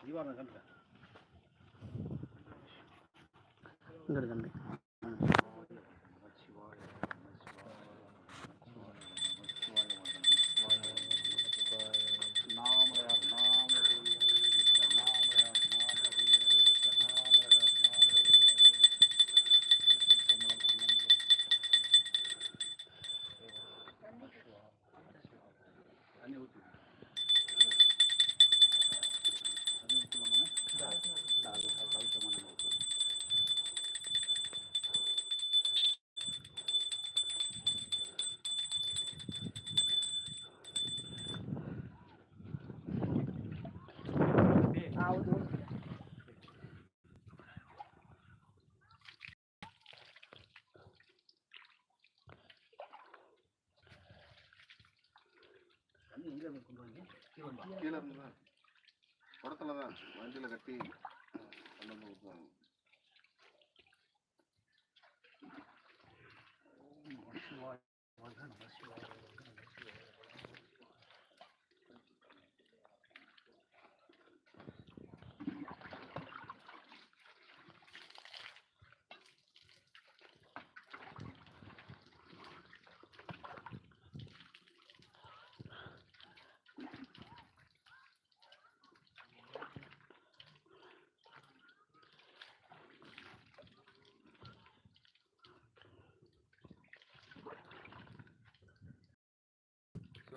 ஜீவானந்த கண்டு இங்கிட்டு தம்பி நாமயார் நாமதேவி நாமயார் நாமதேவி நாமயார் கொண்டு கீழே குடத்துல தான் வண்டியில் கட்டி கொண்டு வந்து ஊற்றுவாங்க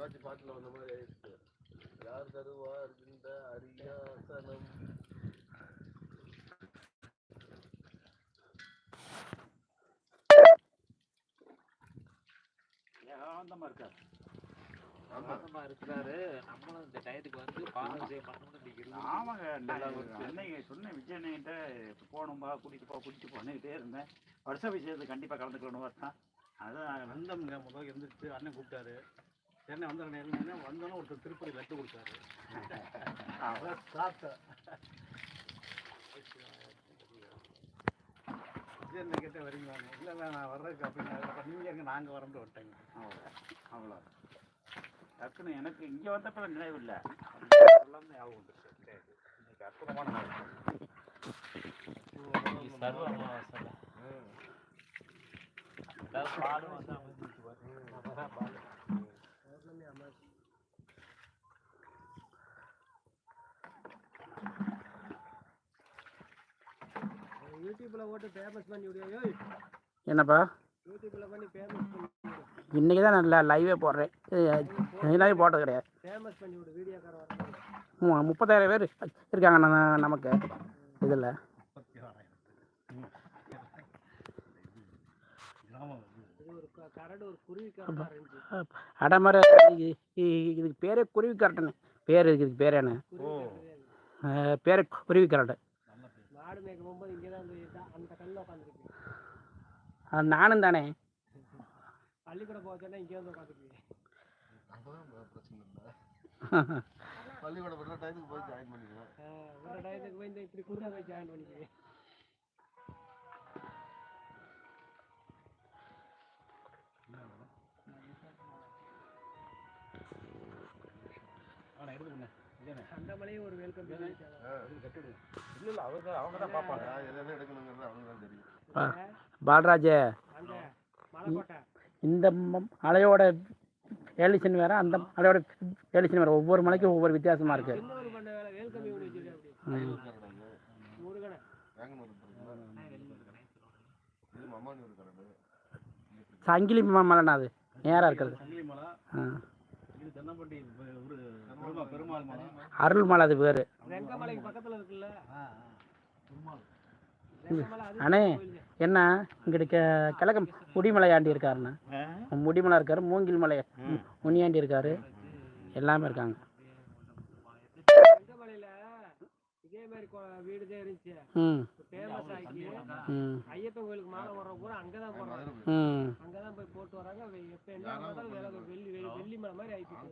சிவாஜி பாட்டில் வந்த மாதிரி ஆயிடுச்சு. யார் தருவார் இந்த அரியாசனம்? ஏகாந்தமாக இருக்கார். ஆனந்தமா இருக்கிறாரு. நம்மளும் இந்த டயத்துக்கு வந்து பாடம் செய்ய பண்ணணும்னு. ஆமாங்க அன்னைக்கு சொன்னேன் விஜய் அண்ணன்கிட்ட போகணும்பா கூட்டிட்டு போ கூட்டிட்டு போன்னுக்கிட்டே இருந்தேன். வருஷ விஷயத்தை கண்டிப்பாக கலந்துக்கணும் வரதான் அதான் வந்தோம்ங்க முதல்ல இருந்துச்சு அண்ணன் கூப்பிட்டாரு. என்ன வந்த என்ன வந்தோன்னே ஒருத்தர் திருப்பதி லட்டு கொடுத்தாரு. அதான் சாப்பிட்டேன். அண்ணன் கிட்ட வரீங்களாங்க இல்லை நான் வர்றதுக்கு அப்படின்னு நீங்கள் எங்கே நாங்கள் வரந்து விட்டேங்க. அவ்வளோ அவ்வளோ டக்குன்னு எனக்கு இங்கே வந்தப்போ நினைவு இல்லை. எல்லாமே ஞாபகம் வந்துருச்சு. இன்னைக்கு அற்புதமான நாள். சர்வ அமாவாசை. பாலும் வந்து பாரு. என்னப்பா? யூடியூப்ல பண்ணி ஃபேமஸ் பண்ணி இன்றைக்கி தான் நான் லைவே போடுறேன். லைவ் போட்டது கிடையாது. ஃபேமஸ் பண்ணி விடு வீடியோக்கார வர மு- முப்பதாயிரம் பேர் இருக்காங்க நமக்கு. இதில். அடமர இது- இது- இதுக்கு பேரே குருவி கரட்டுன்னு பேர் இதுக்கு பேர் என்ன? பேர் குருவி கரட்டு மாடு மேய்க்க போகும்போது இங்கே தான் வந்து இதா- அந்த கல்லில் உட்காந்துருக்கு அது நானும் தானே. பள்ளிக்கூடம் போக சொன்னா இங்கே வந்து உட்காந்துருக்கு அப்பதான் பிரச்சனை இல்லை பள்ளிக்கூடம் விடுற டைத்துக்கு போய் ஜாயின் பண்ணிடுவேன் ஒரு டயத்துக்கு போய் இந்த இப்படி குருடா போய் ஜாயின் பண்ணிக்கிறேன் அவனை எடுத்துக்கண்ணே விஜயண்ணே அந்த மலையும் ஒரு வெல்கம் இல்லை இல்லை அவங்க அவங்க தான் பார்ப்பாங்க. நான் எதை எதை எடுக்கணுங்கிறது அவனுக்கு தான் தெரியும். பாலராஜ். இந்த மலையோட வேலிசன் வேறு அந்த மலையோட வேலிசன் வேறு. ஒவ்வொரு மலைக்கும் ஒவ்வொரு மம்மானூர் கரடு சங்கிலி ம- மலைண்ணா அது. நேராக இருக்கிறது. ஆ. இது தென்னப்பட்டி ஒரு பெருமாள் பெருமாள் மலை அருள் மலை அது பேர் அண்ணே என்ன இங்கிட்டு கெ கிழக்க முடிமலையாண்டி இருக்காருண்ணா. முடிமலை இருக்காரு மூங்கில் மலை முனியாண்டி இருக்காரு. எல்லாமே இருக்காங்க. ரெங்கமலையில் இதே மாதிரி கொ- வீடு தான் இருந்துச்சு. ம். ஃபேமஸ் ஆகி ம். ஐயப்பன் கோயிலுக்கு மாலை வர்ற பூரா அங்கே தான் போடுறாங்க ம். அங்கே தான் போய் போட்டு வராங்க. வெள்ளி மலை மாதிரி ஆயிடுச்சு